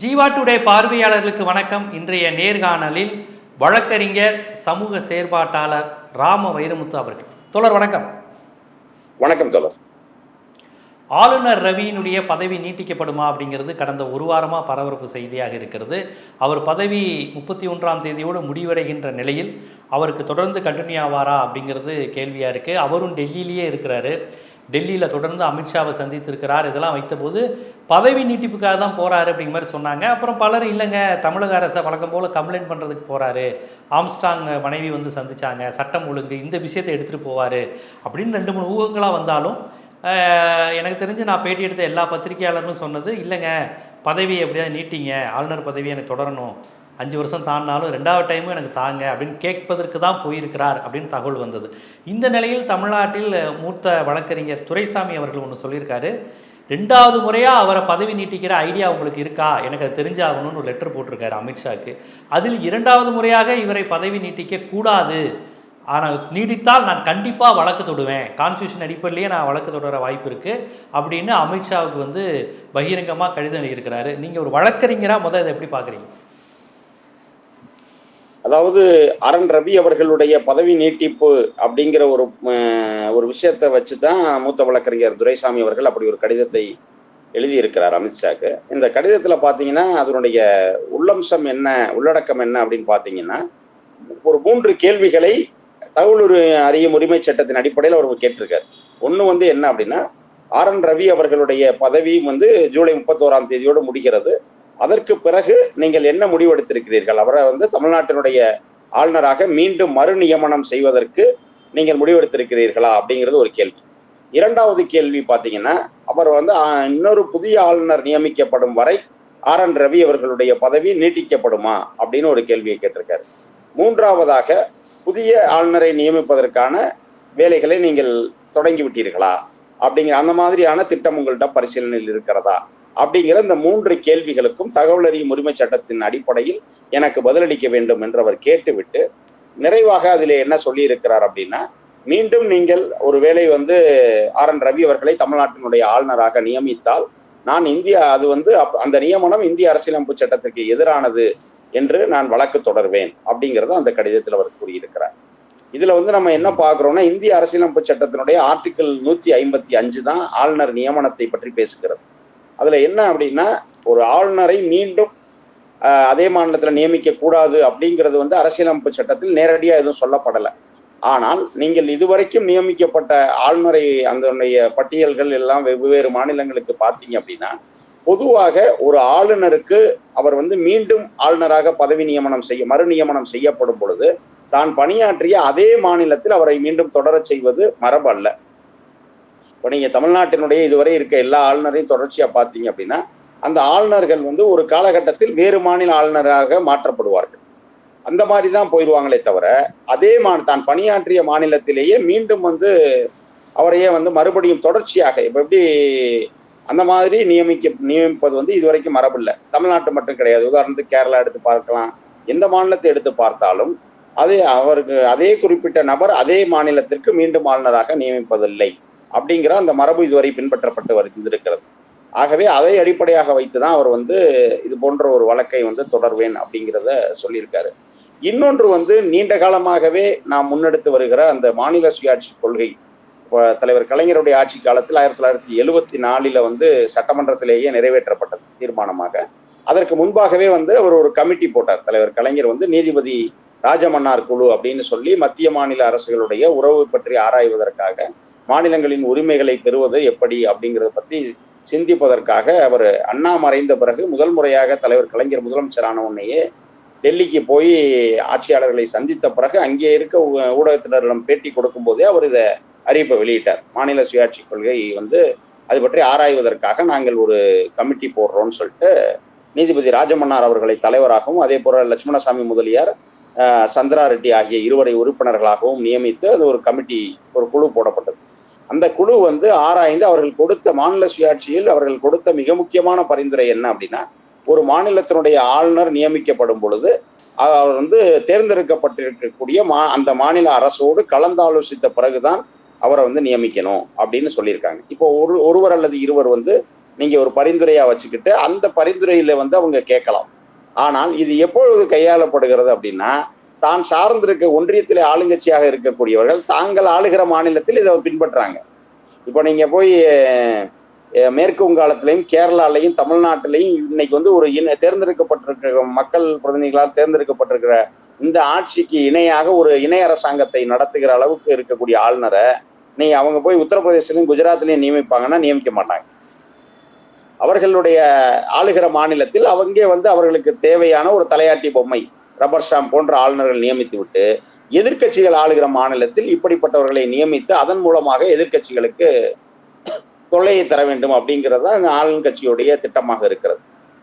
Jeeva today பார்வையாளர்களுக்கு வணக்கம். இன்றைய நேர்காணலில் வழக்கறிஞர் சமூக செயற்பாட்டாளர் ராம வைரமுத்து அவர்கள். தோழர் வணக்கம். வணக்கம் தோழர். ஆளுநர் ரவியினுடைய பதவி நீட்டிக்கப்படுமா அப்படிங்கிறது கடந்த ஒரு வாரமாக பரபரப்பு செய்தியாக இருக்கிறது. அவர் பதவி முப்பத்தி ஒன்றாம் தேதியோடு முடிவடைகின்ற நிலையில் அவருக்கு தொடர்ந்து கண்டினியூ ஆவாரா அப்படிங்கிறது கேள்வியாக இருக்குது அவரும் டெல்லியிலேயே இருக்கிறாரு. டெல்லியில் தொடர்ந்து அமித்ஷாவை சந்தித்திருக்கிறார். இதெல்லாம் வைத்தபோது பதவி நீட்டிப்புக்காக தான் போகிறாரு அப்படிங்கிற மாதிரி சொன்னாங்க. அப்புறம் பலர் இல்லைங்க தமிழக அரசை வழக்கம் போல் கம்ப்ளைண்ட் பண்ணுறதுக்கு போகிறாரு ஆம்ஸ்டாங் மனைவி வந்து சந்தித்தாங்க சட்டம் ஒழுங்கு இந்த விஷயத்தை எடுத்துகிட்டு போவார் அப்படின்னு ரெண்டு மூணு ஊகங்களாக வந்தாலும் எனக்கு தெரிஞ்சு நான் பேட்டி எடுத்த எல்லா பத்திரிகையாளரும் சொன்னது இல்லைங்க பதவி எப்படியாவது நீட்டிங்க ஆளுநர் பதவி எனக்கு தொடரணும் அஞ்சு வருஷம் தாண்டினாலும் ரெண்டாவது டைமும் எனக்கு தாங்க அப்படின்னு கேட்பதற்கு தான் போயிருக்கிறார் அப்படின்னு தகவல் வந்தது. இந்த நிலையில் தமிழ்நாட்டில் மூத்த வழக்கறிஞர் துரைசாமி அவர்கள் ஒன்று சொல்லியிருக்காரு. ரெண்டாவது முறையாக அவரை பதவி நீட்டிக்கிற ஐடியா உங்களுக்கு இருக்கா? எனக்கு அது தெரிஞ்சாகணும்னு ஒரு லெட்டர் போட்டிருக்காரு அமித்ஷாக்கு அதில் இரண்டாவது முறையாக இவரை பதவி நீட்டிக்க கூடாது. ஆனால் நீடித்தால் நான் கண்டிப்பாக வழக்கு தொடுவேன். கான்ஸ்டியூஷன் அடிப்படையிலேயே நான் வழக்கு தொடர வாய்ப்பு இருக்குது அப்படின்னு அமித்ஷாவுக்கு வந்து பகிரங்கமாக கடிதம் எழுதியிருக்கிறாரு. நீங்கள் ஒரு வழக்கறிஞராக முதல் இதை எப்படி பார்க்குறீங்க அதாவது அரண் ரவி அவர்களுடைய பதவி நீட்டிப்பு அப்படிங்கிற ஒரு ஒரு விஷயத்தை வச்சு தான் மூத்த வழக்கறிஞர் துரைசாமி அவர்கள் அப்படி ஒரு கடிதத்தை எழுதியிருக்கிறார் அமித்ஷாக்கு இந்த கடிதத்தில் பார்த்தீங்கன்னா அதனுடைய உள்ளம்சம் என்ன உள்ளடக்கம் என்ன அப்படின்னு பார்த்தீங்கன்னா ஒரு மூன்று கேள்விகளை தகவலூர் அறியும் உரிமை சட்டத்தின் அடிப்படையில் அவர் கேட்டிருக்காரு. ஒன்று வந்து என்ன அப்படின்னா ஆர் என் ரவி அவர்களுடைய பதவியும் வந்து ஜூலை முப்பத்தோராம் தேதியோடு முடிகிறது. அதற்கு பிறகு நீங்கள் என்ன முடிவெடுத்திருக்கிறீர்கள்? அவரை வந்து தமிழ்நாட்டினுடைய ஆளுநராக மீண்டும் மறு நியமனம் செய்வதற்கு நீங்கள் முடிவெடுத்திருக்கிறீர்களா? அப்படிங்கிறது ஒரு கேள்வி. இரண்டாவது கேள்வி பார்த்தீங்கன்னா அவர் வந்து இன்னொரு புதிய ஆளுநர் நியமிக்கப்படும் வரை ஆர் என் ரவி அவர்களுடைய பதவி நீட்டிக்கப்படுமா? அப்படின்னு ஒரு கேள்வியை கேட்டிருக்காரு. மூன்றாவதாக புதிய ஆளுநரை நியமிப்பதற்கான வேலைகளை நீங்கள் தொடங்கி விட்டீர்களா? அப்படிங்கிற அந்த மாதிரியான திட்டம் உங்கள்கிட்ட பரிசீலனையில் இருக்கிறதா? அப்படிங்கிற இந்த மூன்று கேள்விகளுக்கும் தகவல் அறியும் உரிமை சட்டத்தின் அடிப்படையில் எனக்கு பதிலளிக்க வேண்டும் என்று அவர் கேட்டுவிட்டு நிறைவாக அதில் என்ன சொல்லி இருக்கிறார் அப்படின்னா மீண்டும் நீங்கள் ஒருவேளை வந்து ஆர் என் ரவி அவர்களை தமிழ்நாட்டினுடைய ஆளுநராக நியமித்தால் நான் இந்தியா அது வந்து அப்- அந்த நியமனம் இந்திய அரசியலமைப்பு சட்டத்திற்கு எதிரானது என்று நான் வழக்கு தொடர்வேன் அப்படிங்கிறத அந்த கடிதத்தில் அவர் கூறியிருக்கிறார். இதுல வந்து நம்ம என்ன பார்க்குறோம்னா இந்திய அரசியலமைப்பு சட்டத்தினுடைய ஆர்டிகிள் நூத்தி ஐம்பத்தி அஞ்சு தான் ஆளுநர் நியமனத்தை பற்றி பேசுகிறது. அதுல என்ன அப்படின்னா ஒரு ஆளுநரை மீண்டும் அதே மாநிலத்தில் நியமிக்க கூடாது அப்படிங்கிறது வந்து அரசியலமைப்பு சட்டத்தில் நேரடியாக எதுவும் சொல்லப்படலை. ஆனால் நீங்கள் இதுவரைக்கும் நியமிக்கப்பட்ட ஆளுநரை அதனுடைய பட்டியல்கள் எல்லாம் வெவ்வேறு மாநிலங்களுக்கு பார்த்தீங்க அப்படின்னா பொதுவாக ஒரு ஆளுநருக்கு அவர் வந்து மீண்டும் ஆளுநராக பதவி நியமனம் செய்ய மறு நியமனம் செய்யப்படும் பொழுது தான் பணியாற்றிய அதே மாநிலத்தில் அவரை மீண்டும் தொடரச் செய்வது மரபு அல்ல இப்போ நீங்கள் தமிழ்நாட்டினுடைய இதுவரை இருக்க எல்லா ஆளுநரையும் தொடர்ச்சியாக பார்த்தீங்க அப்படின்னா அந்த ஆளுநர்கள் வந்து ஒரு காலகட்டத்தில் வேறு மாநில ஆளுநராக மாற்றப்படுவார்கள். அந்த மாதிரி தான் போயிடுவாங்களே தவிர அதே மா தான் பணியாற்றிய மாநிலத்திலேயே மீண்டும் வந்து அவரையே வந்து மறுபடியும் தொடர்ச்சியாக இப்போ எப்படி அந்த மாதிரி நியமிக்க நியமிப்பது வந்து இதுவரைக்கும் வரைக்கும் இல்லை தமிழ்நாட்டு மட்டும் கிடையாது. உதாரணத்துக்கு கேரளா எடுத்து பார்க்கலாம். எந்த மாநிலத்தை எடுத்து பார்த்தாலும் அதே அவருக்கு அதே குறிப்பிட்ட நபர் அதே மாநிலத்திற்கு மீண்டும் ஆளுநராக நியமிப்பதில்லை. அப்படிங்கிற அந்த மரபு இதுவரை பின்பற்றப்பட்டு வருகிறது ஆகவே அதை அடிப்படையாக வைத்து தான் அவர் வந்து இது போன்ற ஒரு வழக்கை வந்து தொடர்வேன் அப்படிங்கிறத சொல்லியிருக்காரு. இன்னொன்று வந்து நீண்ட காலமாகவே நாம் முன்னெடுத்து வருகிற அந்த மாநில சுயாட்சி கொள்கை. தலைவர் கலைஞருடைய ஆட்சி காலத்தில் ஆயிரத்தி தொள்ளாயிரத்தி எழுவத்தி நாலில் வந்து சட்டமன்றத்திலேயே நிறைவேற்றப்பட்டது தீர்மானமாக. அதற்கு முன்பாகவே வந்து அவர் ஒரு கமிட்டி போட்டார். தலைவர் கலைஞர் வந்து நீதிபதி ராஜமன்னார் குழு அப்படின்னு சொல்லி மத்திய மாநில அரசுகளுடைய உறவு பற்றி ஆராய்வதற்காக மாநிலங்களின் உரிமைகளை பெறுவது எப்படி அப்படிங்கிறத பத்தி சிந்திப்பதற்காக அவர் அண்ணா மறைந்த பிறகு முதல் முறையாக தலைவர் கலைஞர் முதலமைச்சரான உடனேயே டெல்லிக்கு போய் ஆட்சியாளர்களை சந்தித்த பிறகு அங்கே இருக்க ஊ- ஊடகத்தினரிடம் பேட்டி கொடுக்கும் போதே அவர் இதை அறிவிப்பை வெளியிட்டார். மாநில சுயாட்சி கொள்கை வந்து அது பற்றி ஆராய்வதற்காக நாங்கள் ஒரு கமிட்டி போடுறோம்னு சொல்லிட்டு நீதிபதி ராஜமன்னார் அவர்களை தலைவராகவும் அதே போல லட்சுமணசாமி முதலியார் சந்திரா ரெட்டி ஆகிய இருவரை உறுப்பினர்களாகவும் நியமித்து அது ஒரு கமிட்டி ஒரு குழு போடப்பட்டது. அந்த குழு வந்து ஆராய்ந்து அவர்கள் கொடுத்த மாநில சுயாட்சியில் அவர்கள் கொடுத்த மிக முக்கியமான பரிந்துரை என்ன அப்படின்னா ஒரு மாநிலத்தினுடைய ஆளுநர் நியமிக்கப்படும் பொழுது அவர் வந்து தேர்ந்தெடுக்கப்பட்டிருக்கக்கூடிய மா அந்த மாநில அரசோடு கலந்தாலோசித்த பிறகுதான் அவரை வந்து நியமிக்கணும் அப்படின்னு சொல்லியிருக்காங்க. இப்போ ஒரு ஒருவர் அல்லது இருவர் வந்து நீங்க ஒரு பரிந்துரையா வச்சுக்கிட்டு அந்த பரிந்துரையில வந்து அவங்க கேட்கலாம். ஆனால் இது எப்பொழுது கையாளப்படுகிறது அப்படின்னா தான் சார்ந்திருக்க ஒன்றியத்தில் ஆளுங்கட்சியாக இருக்கக்கூடியவர்கள் தாங்கள் ஆளுகிற மாநிலத்தில் இதை பின்பற்றாங்க. இப்போ நீங்க போய் மேற்கு வங்காளத்திலையும் கேரளாலையும் தமிழ்நாட்டிலையும் இன்னைக்கு வந்து ஒரு இன தேர்ந்தெடுக்கப்பட்டிருக்கிற மக்கள் பிரதிநிதிகளால் தேர்ந்தெடுக்கப்பட்டிருக்கிற இந்த ஆட்சிக்கு இணையாக ஒரு இணை அரசாங்கத்தை நடத்துகிற அளவுக்கு இருக்கக்கூடிய ஆளுநரை நீ அவங்க போய் உத்தரப்பிரதேசிலையும் குஜராத்லையும் நியமிப்பாங்கன்னா நியமிக்க மாட்டாங்க. அவர்களுடைய ஆளுகிற மாநிலத்தில் அவங்க வந்து அவர்களுக்கு தேவையான ஒரு தலையாட்டி பொம்மை. ரப்பர் ஸ்டாம்ப் போன்ற ஆளுநர்கள் நியமித்து விட்டு ஆளுகிற மாநிலத்தில் இப்படிப்பட்டவர்களை நியமித்து அதன் மூலமாக எதிர்க்கட்சிகளுக்கு தொல்லையை தர வேண்டும் அப்படிங்கிறது தான் ஆளும் கட்சியுடைய திட்டமாக இருக்கிறது.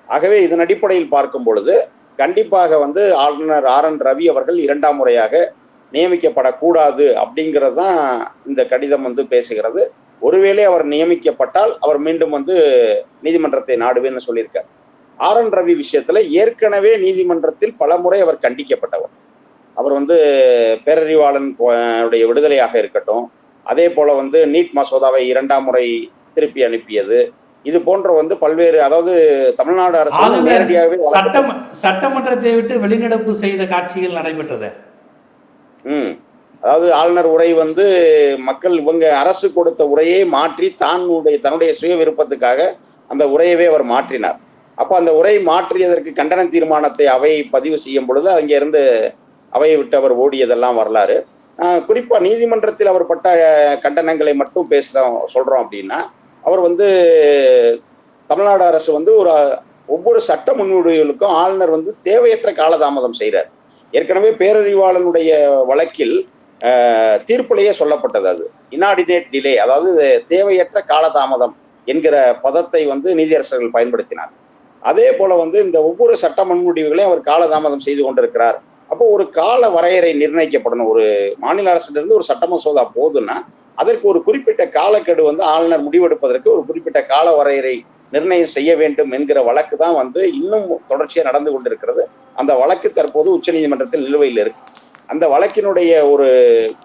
ஆகவே இதன் அடிப்படையில் பார்க்கும் பொழுது கண்டிப்பாக வந்து ஆளுநர் ஆர் என் ரவி அவர்கள் இரண்டாம் முறையாக நியமிக்கப்படக்கூடாது அப்படிங்கிறது தான் இந்த கடிதம் வந்து பேசுகிறது. ஒருவேளை அவர் நியமிக்கப்பட்டால் அவர் மீண்டும் வந்து நீதிமன்றத்தை நாடுவேன்னு சொல்லியிருக்கார். ஆர் என் ரவி விஷயத்துல ஏற்கனவே நீதிமன்றத்தில் பல முறை அவர் கண்டிக்கப்பட்டவர். அவர் வந்து பேரறிவாளன் உடைய விடுதலையாக இருக்கட்டும் அதே போல வந்து நீட் மசோதாவை இரண்டாம் முறை திருப்பி அனுப்பியது. இது போன்ற வந்து பல்வேறு அதாவது தமிழ்நாடு அரசு நேரடியாகவே சட்டம் சட்டமன்றத்தை விட்டு வெளிநடப்பு செய்த காட்சிகள் நடைபெற்றது? ம். அதாவது ஆளுநர் உரை வந்து மக்கள் இவங்க அரசு கொடுத்த உரையை மாற்றி தானுடைய தன்னுடைய சுய விருப்பத்துக்காக அந்த உரையவே அவர் மாற்றினார். அப்ப அந்த உரை மாற்றியதற்கு கண்டன தீர்மானத்தை அவை பதிவு செய்யும் பொழுது அங்கிருந்து அவையை விட்டு அவர் ஓடியதெல்லாம் வரலாறு. குறிப்பா நீதிமன்றத்தில் அவர் பட்ட கண்டனங்களை மட்டும் பேசுறோம் சொல்றோம் அப்படின்னா அவர் வந்து தமிழ்நாடு அரசு வந்து ஒரு ஒவ்வொரு சட்ட முன்வடிவுகளுக்கும் ஆளுநர் வந்து தேவையற்ற காலதாமதம் செய்கிறார் ஏற்கனவே பேரறிவாளனுடைய வழக்கில் தீர்ப்பிலேயே சொல்லப்பட்டது அது. இனாடினேட் டிலே அதாவது தேவையற்ற காலதாமதம் என்கிற பதத்தை வந்து நீதியரசர்கள் பயன்படுத்தினார் அதே போல வந்து இந்த ஒவ்வொரு சட்ட முன்முடிவுகளையும் அவர் காலதாமதம் செய்து கொண்டிருக்கிறார். அப்போ ஒரு கால வரையறை நிர்ணயிக்கப்படணும். ஒரு மாநில அரசிலிருந்து ஒரு சட்ட மசோதா போதுன்னா அதற்கு ஒரு குறிப்பிட்ட காலக்கெடு வந்து ஆளுநர் முடிவெடுப்பதற்கு ஒரு குறிப்பிட்ட கால வரையறை நிர்ணயம் செய்ய வேண்டும் என்கிற வழக்கு தான் வந்து இன்னும் தொடர்ச்சியாக நடந்து கொண்டிருக்கிறது. அந்த வழக்கு தற்போது உச்சநீதிமன்றத்தில் நிலுவையில் இருக்கு. அந்த வழக்கினுடைய ஒரு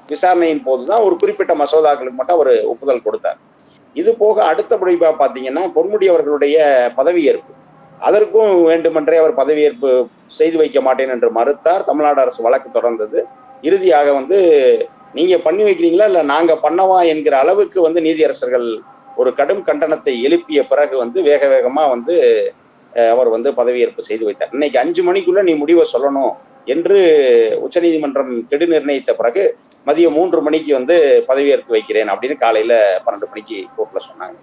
விசாரணையின் போது தான் ஒரு குறிப்பிட்ட மசோதாக்களுக்கு மட்டும் அவர் ஒப்புதல் கொடுத்தார். இது போக அடுத்தபடி பா- பார்த்தீங்கன்னா பொன்முடி அவர்களுடைய பதவியேற்பு அதற்கும் வேண்டுமென்றே அவர் பதவியேற்பு செய்து வைக்க மாட்டேன் என்று மறுத்தார். தமிழ்நாடு அரசு வழக்கு தொடர்ந்தது. இறுதியாக வந்து நீங்க பண்ணி வைக்கிறீங்களா? இல்ல நாங்க பண்ணவா? என்கிற அளவுக்கு வந்து நீதியரசர்கள் ஒரு கடும் கண்டனத்தை எழுப்பிய பிறகு வந்து வேக வேகமா வந்து அவர் வந்து பதவியேற்பு செய்து வைத்தார். இன்னைக்கு அஞ்சு மணிக்குள்ள நீ முடிவை சொல்லணும் என்று உச்சநீதிமன்றம் கெடு நிர்ணயித்த பிறகு மதியம் மூன்று மணிக்கு வந்து பதவியேற்று வைக்கிறேன் அப்படின்னு காலையில பன்னெண்டு மணிக்கு கோர்ட்ல சொன்னாங்க.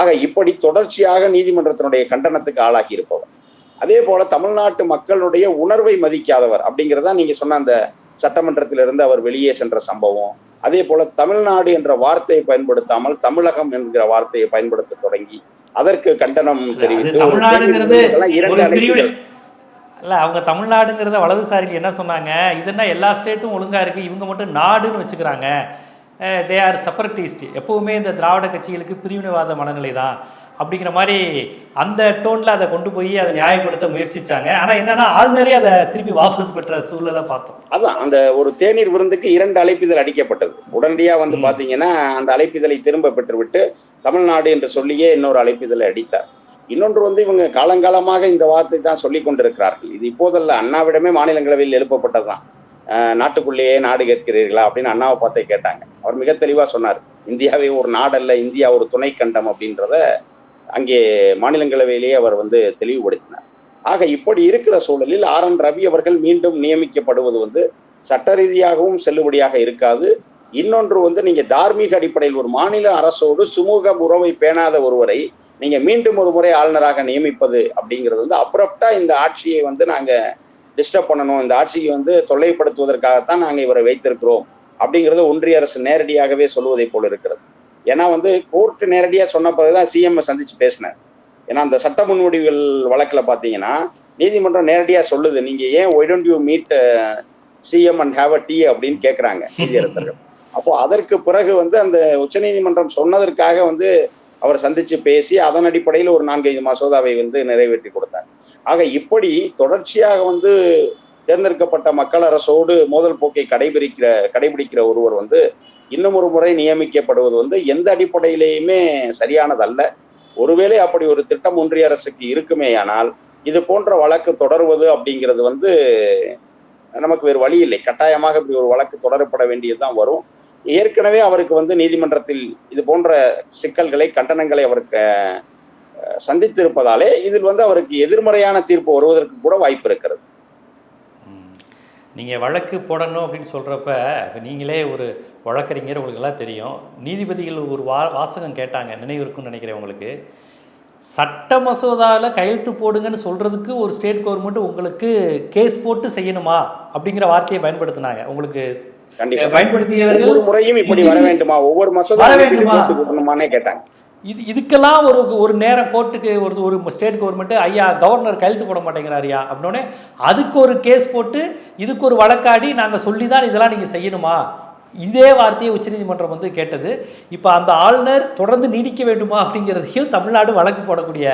ஆக இப்படி தொடர்ச்சியாக நீதிமன்றத்தினுடைய கண்டனத்துக்கு ஆளாகி இருப்பவர். அதே போல தமிழ்நாட்டு மக்களுடைய உணர்வை மதிக்காதவர் அப்படிங்கிறதா நீங்க சொன்ன அந்த சட்டமன்றத்திலிருந்து அவர் வெளியே சென்ற சம்பவம். அதே போல தமிழ்நாடு என்ற வார்த்தையை பயன்படுத்தாமல் தமிழகம் என்கிற வார்த்தையை பயன்படுத்த தொடங்கி அதற்கு கண்டனம் தெரிவித்து இல்ல அவங்க தமிழ்நாடுங்கிறத வலதுசாரிகள் என்ன சொன்னாங்க? இதுன்னா எல்லா ஸ்டேட்டும் ஒழுங்கா இருக்கு இவங்க மட்டும் நாடுன்னு வச்சுக்கிறாங்க. தே ஆர் செப்பரட்டிஸ்ட் எப்பவுமே இந்த திராவிட கட்சிகளுக்கு பிரிவினைவாத மனநிலை தான் அப்படிங்கிற மாதிரி அந்த டோன்ல அதை கொண்டு போய் அதை நியாயப்படுத்த முயற்சிச்சாங்க. ஆனா என்னன்னா ஆளுநரே அதை திருப்பி வாபஸ் பெற்ற சூழலை பார்த்தோம். அதான் அந்த ஒரு தேநீர் விருந்துக்கு இரண்டு அழைப்பிதழ் அடிக்கப்பட்டது. உடனடியா வந்து ம். பாத்தீங்கன்னா அந்த அழைப்பிதழை திரும்ப பெற்றுவிட்டு தமிழ்நாடு என்று சொல்லியே இன்னொரு அழைப்பிதழை அடித்தார். இன்னொன்று வந்து இவங்க காலங்காலமாக இந்த வார்த்தை தான் சொல்லி கொண்டிருக்கிறார்கள். இது இப்போதல்ல அண்ணாவிடமே மாநிலங்களவையில் எழுப்பப்பட்டதுதான். நாட்டுக்குள்ளேயே நாடு கேட்கிறீர்களா அப்படின்னு அண்ணாவை பார்த்தே கேட்டாங்க. அவர் மிக தெளிவாக சொன்னார். இந்தியாவே ஒரு நாடல்ல இந்தியா ஒரு துணை கண்டம் அப்படின்றத அங்கே மாநிலங்களவையிலேயே அவர் வந்து தெளிவுபடுத்தினார். ஆக இப்படி இருக்கிற சூழலில் ஆர் என் ரவி அவர்கள் மீண்டும் நியமிக்கப்படுவது வந்து சட்ட ரீதியாகவும் செல்லுபடியாக இருக்காது. இன்னொன்று வந்து நீங்க தார்மீக அடிப்படையில் ஒரு மாநில அரசோடு சுமூக உறவை பேணாத ஒருவரை நீங்க மீண்டும் ஒரு முறை ஆளுநராக நியமிப்பது அப்படிங்கிறது வந்து அப்ரப்டா இந்த ஆட்சியை வந்து நாங்க டிஸ்டர்ப் பண்ணணும். இந்த ஆட்சியை வந்து தொல்லைப்படுத்துவதற்காகத்தான் நாங்க இவரை வைத்திருக்கிறோம். அப்படிங்கிறது ஒன்றிய அரசு நேரடியாகவே சொல்வதை போல இருக்கிறது. ஏன்னா வந்து கோர்ட்டு நேரடியாக சொன்ன பிறகுதான் சிஎம் சந்திச்சு பேசினார். ஏன்னா அந்த சட்ட முன்வடிவுகள் வழக்கில் பார்த்தீங்கன்னா நீதிமன்றம் நேரடியாக சொல்லுது. நீங்கள் ஏன் why don't you meet CM and have a tea அப்படின்னு கேட்குறாங்க நீதியரசர்கள் அப்போ அதற்கு பிறகு வந்து அந்த உச்சநீதிமன்றம் சொன்னதற்காக வந்து அவர் சந்திச்சு பேசி அதன் அடிப்படையில் ஒரு நான்கைந்து மசோதாவை வந்து நிறைவேற்றி கொடுத்தார். ஆக இப்படி தொடர்ச்சியாக வந்து தேர்ந்தெடுக்கப்பட்ட மக்கள் அரசோடு மோதல் போக்கை கடைபிடிக்கிற கடைபிடிக்கிற ஒருவர் வந்து இன்னும் ஒரு முறை நியமிக்கப்படுவது வந்து எந்த அடிப்படையிலேயுமே சரியானதல்ல. ஒருவேளை அப்படி ஒரு திட்டம் ஒன்றிய அரசுக்கு இருக்குமேயானால் இது போன்ற வழக்கு தொடர்வது அப்படிங்கிறது வந்து நமக்கு வேறு வழி இல்லை. கட்டாயமாக இப்படி ஒரு வழக்கு தொடரப்பட வேண்டியதுதான் வரும். ஏற்கனவே அவருக்கு வந்து நீதிமன்றத்தில் இது போன்ற சிக்கல்களை கண்டனங்களை அவருக்கு சந்தித்திருப்பதாலே இதில் வந்து அவருக்கு எதிர்மறையான தீர்ப்பு வருவதற்கு கூட வாய்ப்பு இருக்கிறது. நீங்க வழக்கு போடணும் அப்படின்னு சொல்றப்ப இப்ப நீங்களே ஒரு வழக்கறிஞர் உங்களுக்கு எல்லாம் தெரியும். நீதிபதிகள் ஒரு வா வாசகம் கேட்டாங்க நினைவு இருக்கும்னு நினைக்கிறேன் உங்களுக்கு. சட்ட மசோதாவில் கையெழுத்து போடுங்கன்னு சொல்றதுக்கு ஒரு ஸ்டேட் கவர்மெண்ட் உங்களுக்கு கேஸ் போட்டு செய்யணுமா அப்படிங்கிற வார்த்தையை பயன்படுத்தினாங்க. உங்களுக்கு பயன்படுத்தியவர்கள் முறையும் இப்படி வர வேண்டுமா? ஒவ்வொரு மசோதா கேட்டாங்க. இது இதுக்கெல்லாம் ஒரு ஒரு நேரம் கோர்ட்டுக்கு ஒரு ஒரு ஸ்டேட் கவர்மெண்ட்டு ஐயா கவர்னர் கையெழுத்து போட மாட்டேங்கிறாரியா அப்படின்னோடனே அதுக்கு ஒரு கேஸ் போட்டு இதுக்கு ஒரு வழக்காடி நாங்கள் சொல்லி தான் இதெல்லாம் நீங்கள் செய்யணுமா? இதே வார்த்தையை உச்சநீதிமன்றம் வந்து கேட்டது. இப்போ அந்த ஆளுநர் தொடர்ந்து நீடிக்க வேண்டுமா அப்படிங்கிறதையும் தமிழ்நாடு வழக்கு போடக்கூடிய